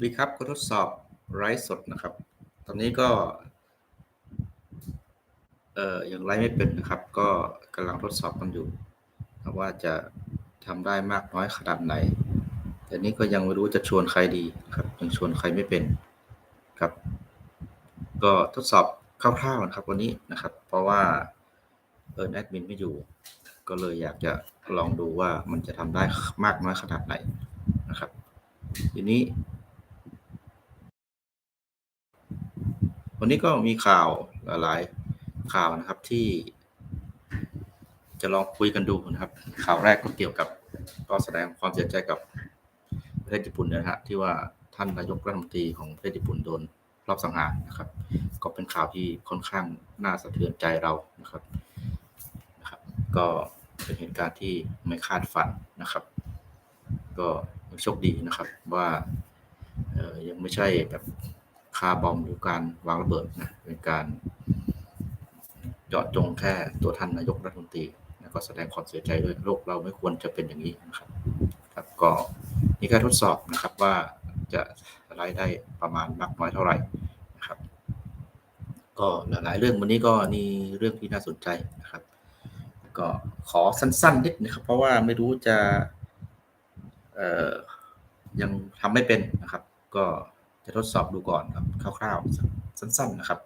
ดีครับก็ทดสอบไลฟ์สดนะครับ ตอนนี้ก็ เอ่อยังไลฟ์ไม่เป็นนะครับ ก็กำลังทดสอบกันอยู่ว่าจะทำได้มากน้อยขนาดไหน แต่นี้ก็ยังไม่รู้จะชวนใครดีครับยังชวนใครไม่เป็นครับ ก็ทดสอบคร่าวๆนะครับวันนี้นะครับ เพราะว่าเออแอดมินไม่อยู่ ก็เลยอยากจะลองดูว่ามันจะทำได้มากน้อยขนาดไหนนะครับ ทีนี้ วันนี้ก็มีข่าวหลายข่าวนะครับที่จะลองคุยกันดูนะครับ ข่าวแรกก็เกี่ยวกับก็แสดงความเสียใจกับประเทศญี่ปุ่นนะฮะที่ว่าท่านนายกรัฐมนตรีของประเทศญี่ปุ่นโดนรอบสังหารนะครับ ก็เป็นข่าวที่ค่อนข้างน่าสะเทือนใจเรานะครับนะครับ ก็เป็นเหตุการณ์ที่ไม่คาดฝันนะครับ ก็โชคดีนะครับว่าเออยังไม่ใช่แบบ คาร์บอมหรือการวางระเบิดนะเป็นการเจาะจงแค่ตัวท่านนายกรัฐมนตรีแล้วก็แสดงความเสียใจด้วยโลกเราไม่ควรจะเป็นอย่างนี้นะครับครับก็นี่การทดสอบนะครับว่าจะรายได้ประมาณมากน้อยเท่าไหร่นะครับ ก็หลายๆเรื่องวันนี้ก็มีเรื่องที่น่าสนใจนะครับ ก็ขอสั้นๆนิดนะครับ เพราะว่าไม่รู้จะเอ่อยังทำไม่เป็นนะครับ ก็ จะทดสอบดูก่อนครับคร่าวๆสั้น ๆนะครับ